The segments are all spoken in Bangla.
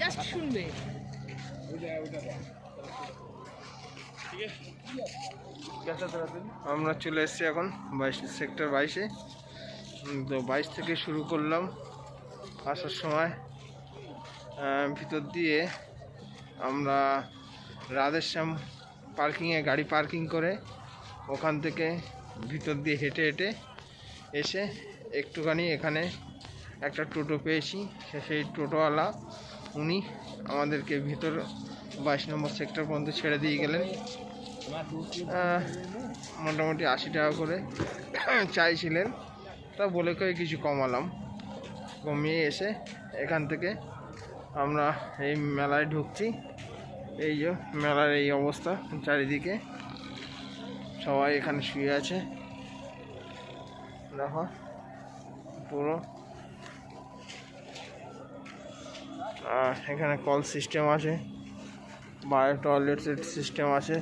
জাস্ট শুনবে। আমরা চলে এসেছি এখন বাইশ সেক্টর বাইশে। তো বাইশ থেকে শুরু করলাম আসার সময়। ভিতর দিয়ে আমরা রাধেশ্যাম পার্কিংয়ে গাড়ি পার্কিং করে ওখান থেকে ভিতর দিয়ে হেঁটে হেঁটে এসে একটুখানি এখানে একটা টোটো পেয়েছি সেই টোটোওয়ালা উনি আমাদেরকে ভিতর বাইশ নম্বর সেক্টর পর্যন্ত ছেড়ে দিয়ে গেলেন। মোটামুটি আশি টাকা করে চাইছিলেন, তা বলে কয়ে কিছু কমালাম। কমিয়ে এসে এখান থেকে আমরা এই মেলায় ঢুকছি। এই যে মেলার এই অবস্থা চারিদিকে। সবাই এখানে শুয়ে আছে। দেখো, পুরো আর এখানে কল সিস্টেম আছে, বায়ো টয়লেটের সিস্টেম আছে।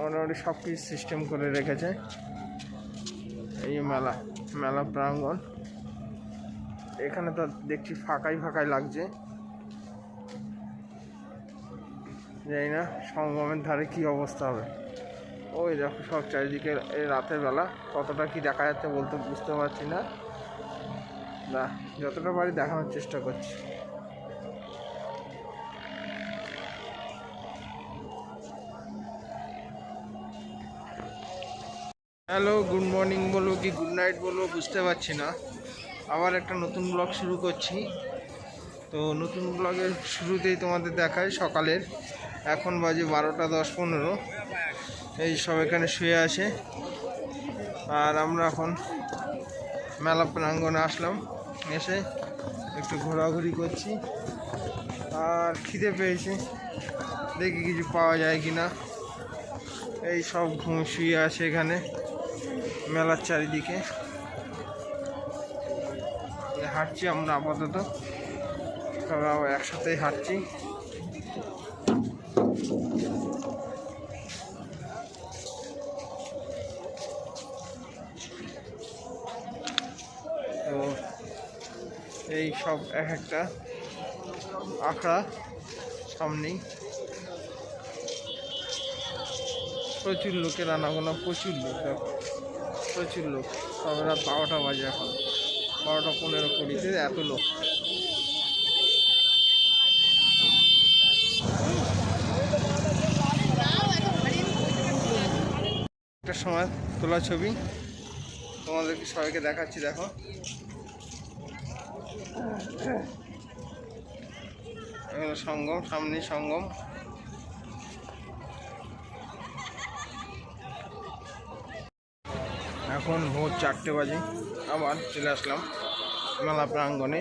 মোটামুটি সব কিছু সিস্টেম করে রেখেছে। এই মেলা মেলা প্রাঙ্গণ। এখানে তো দেখছি ফাঁকাই ফাঁকাই লাগছে। জানি না সঙ্গমের ধারে কি অবস্থা হবে। ওই দেখো সব চারিদিকে, এই রাতের বেলা কতটা কি দেখা যাচ্ছে বলতে বুঝতে পারছি না। না, যতটা পারি দেখানোর চেষ্টা করছি। হ্যালো, গুড মর্নিং বলব কি গুড নাইট বলব বুঝতে পারছি না। আবার একটা নতুন ব্লগ শুরু করছি। তো নতুন ব্লগের শুরুতেই তোমাদের দেখায় সকালের। এখন বাজে বারোটা দশ পনেরো। এই সব এখানে শুয়ে আছে। আর আমরা এখন মেলা প্রাঙ্গনে আসলাম। এসে একটু ঘোরাঘুরি করছি। আর খিদে পেয়েছি। দেখি কিছু পাওয়া যায় কি না এই সব ঘুম শুয়ে আছে এখানে, মেলার চারিদিকে। হাঁটছি আমরা আপাতত। সবাই একসাথেই হাঁটছি। এই সব এক একটা আখড়া সামনেই। প্রচুর লোকের আনাগোনা, প্রচুর লোক প্রচুর লোক। সবে রাত বারোটা বাজে এখন। বারোটা পনেরো কুড়িতে এত লোক। একটা সময় তোলা ছবি। তোমাদেরকে সবাইকে দেখাচ্ছি, দেখো। সঙ্গম সামনেই সঙ্গম। এখন ভোর চারটে বাজে, আবার চলে আসলাম মেলা প্রাঙ্গণে।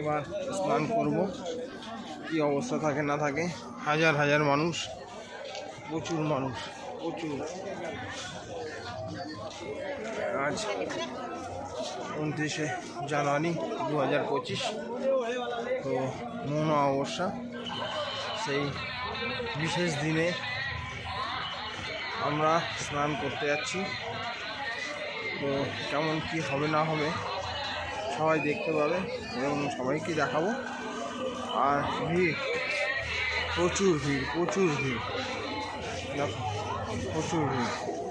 এবার স্নান করব, কি অবস্থা থাকে না থাকে। হাজার হাজার মানুষ, প্রচুর মানুষ, প্রচুর। আজ উনত্রিশে জানুয়ারি দু হাজার পঁচিশ। তো মৌন অবস্থা সেই বিশেষ দিনে আমরা স্নান করতে যাচ্ছি। তো কেমন কি হবে না হবে সবাই দেখতে পাবে এবং সবাইকে দেখাবো। আর ভিড়, প্রচুর ভিড় প্রচুর ভিড়। দেখো, প্রচুর ভিড়।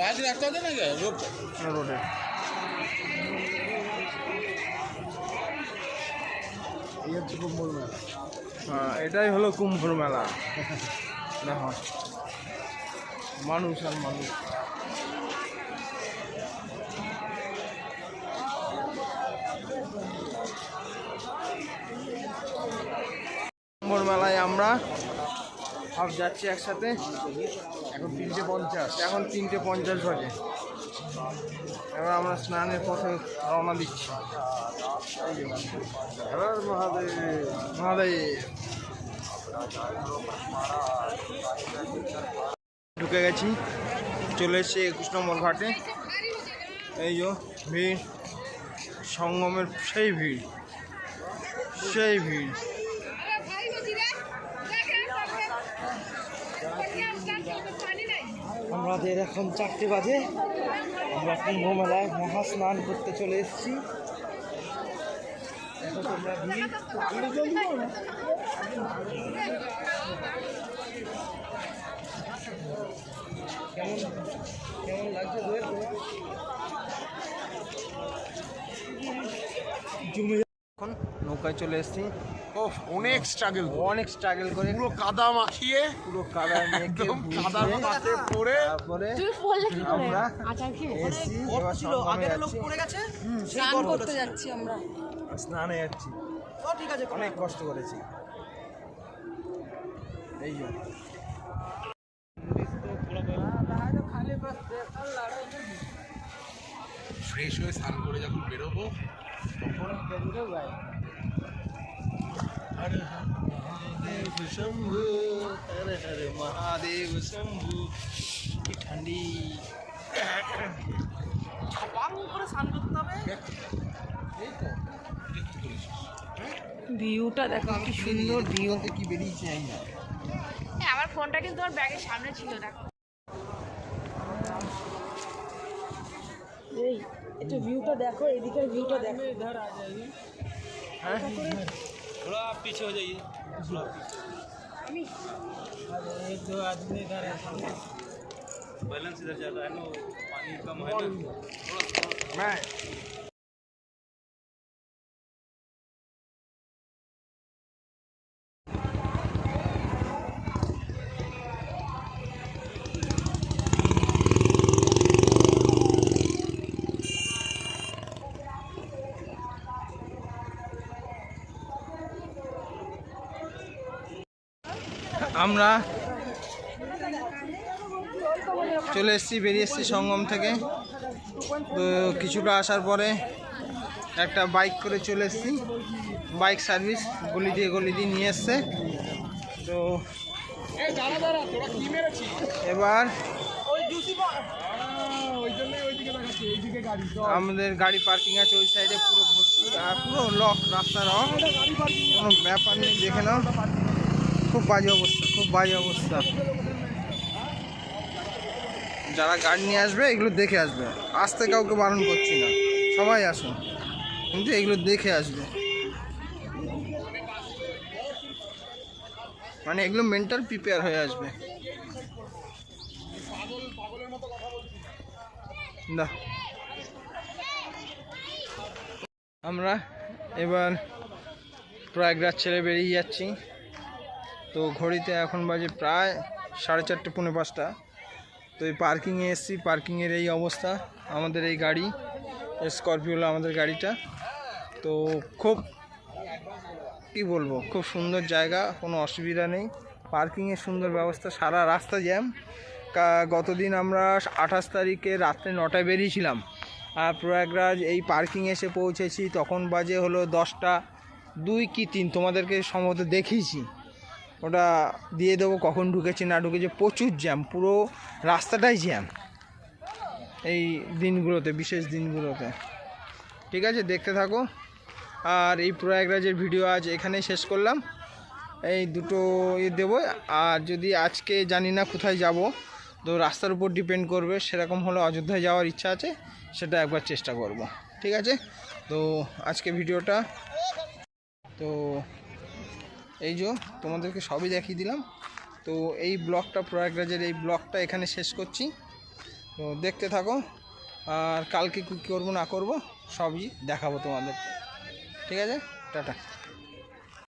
বাইরে রাখতে হবে নাকি? রোড হ্যাঁ, রোডে। এই হচ্ছে কুম্ভর মেলা হ্যাঁ এটাই হলো কুম্ভর মেলা দেখো মানুষ আর মানুষ। কুম্ভর মেলায় আমরা সব যাচ্ছি একসাথে। এখন তিনটে পঞ্চাশ। এখন তিনটে পঞ্চাশ বাজে। এবার আমরা স্নানের পথে রওনা দিচ্ছি। মহাদেব। ঢুকে গেছি। চলে এসেছি একুশ নম্বর ঘাটে। এই যে ভিড়। সঙ্গমের সেই ভিড়। সেই ভিড়। আমাদের এখন চারটে বাজে আমরা কুম্ভ মেলায় মহা স্নান করতে চলে এসেছি। কেমন নৌকায় চলে এসেছি। ও অনেক স্ট্রাগল অনেক স্ট্রাগল করে। পুরো কাদা মাখিয়ে পুরো কাদার মেঘে একদম কাদার পড়ে তারপরে তুমি বললে কি করে? আমরা আচার খেয়ে এসছি এবার সঙ্গমে যাচ্ছি। স্নান করতে যাচ্ছি আমরা। স্নানে যাচ্ছি। অনেক কষ্ট করেছি। এই যে। ফ্রেশ হয়ে স্নান করে যখন বেরোবো মহাদেব শম্ভু হরে হরে মহাদেব শম্ভু। কি ঠান্ডি। ভিউটা দেখো কি সুন্দর ভিউ। কি বেরিয়েছে আমার ফোনটা কিন্তু আমার ব্যাগের সামনে ছিল দেখো। এই একটু ভিউটা দেখো এদিকের ভিউটা দেখো। थोड़ा आप पीछे हो जाइए। थोड़ा पीछे एक दो आदमी इधर बैलेंस इधर ज़्यादा है ना पानी कम है ना। थोड़ा मैं আমরা চলে এসেছি, বেরিয়ে এসেছি সঙ্গম থেকে। তো কিছুটা আসার পরে একটা বাইক করে চলে এসেছি। বাইক সার্ভিস, গলি দিয়ে গলি দিয়ে নিয়ে এসছে। তো এবার আমাদের গাড়ি পার্কিং আছে ওই সাইডে পুরো ভর্তি, আর পুরো লক রাস্তা লক কোনো ব্যাপার নেই, দেখে নাও। খুব বাজে অবস্থা, খুব বাজে অবস্থা। যারা গাড়ি নিয়ে আসবে, এগুলো দেখে আসবে। আসতে কাউকে বারণ করছি না। সবাই আসুন। কিন্তু এগুলো দেখে আসবে। মানে এগুলো মেন্টাল প্রিপেয়ার হয়ে আসবে। না। আমরা এবার প্রয়াগরাজ ছেড়ে বেরিয়ে যাচ্ছি। তো ঘড়িতে এখন বাজে প্রায় সাড়ে চারটে, পৌনে পাঁচটা। তো এই পার্কিংয়ে এসেছি পার্কিংয়ের এই অবস্থা, আমাদের এই গাড়ি স্করপিও হলো আমাদের গাড়িটা। তো খুব, কি বলব, খুব সুন্দর জায়গা, কোনো অসুবিধা নেই। পার্কিংয়ের সুন্দর ব্যবস্থা, সারা রাস্তা জ্যাম গতদিন আমরা আঠাশ তারিখে রাত্রে নটায় বেরিয়েছিলাম। আর প্রয়াগরাজ, এই পার্কিং এসে পৌঁছেছি, তখন বাজে হলো দশটা দুই কি তিন, তোমাদেরকে সম্ভবত দেখিয়েছি। ওটা দিয়ে দেবো কখন ঢুকেছি না ঢুকেছি, প্রচুর জ্যাম, পুরো রাস্তাটাই জ্যাম। এই দিনগুলোতে, বিশেষ দিনগুলোতে। ঠিক আছে, দেখতে থাকো। আর এই প্রয়াগরাজের ভিডিও আজ এখানেই শেষ করলাম। এই দুটো ইয়ে দেবো। আর যদি আজকে জানি না কোথায় যাব, তো রাস্তার উপর ডিপেন্ড করবে, সেরকম হলে অযোধ্যায় যাওয়ার ইচ্ছা আছে, সেটা একবার চেষ্টা করব। ঠিক আছে? তো আজকে ভিডিওটা, তো এই যে, তোমাদেরকে সবই দেখিয়ে দিলাম। তো এই ব্লগটা প্রয়াগরাজের এই ব্লগটা এখানে শেষ করছি। তো দেখতে থাকো, আর কালকে কী করব না করব, সবই দেখাবো তোমাদেরকে। ঠিক আছে? টাটা।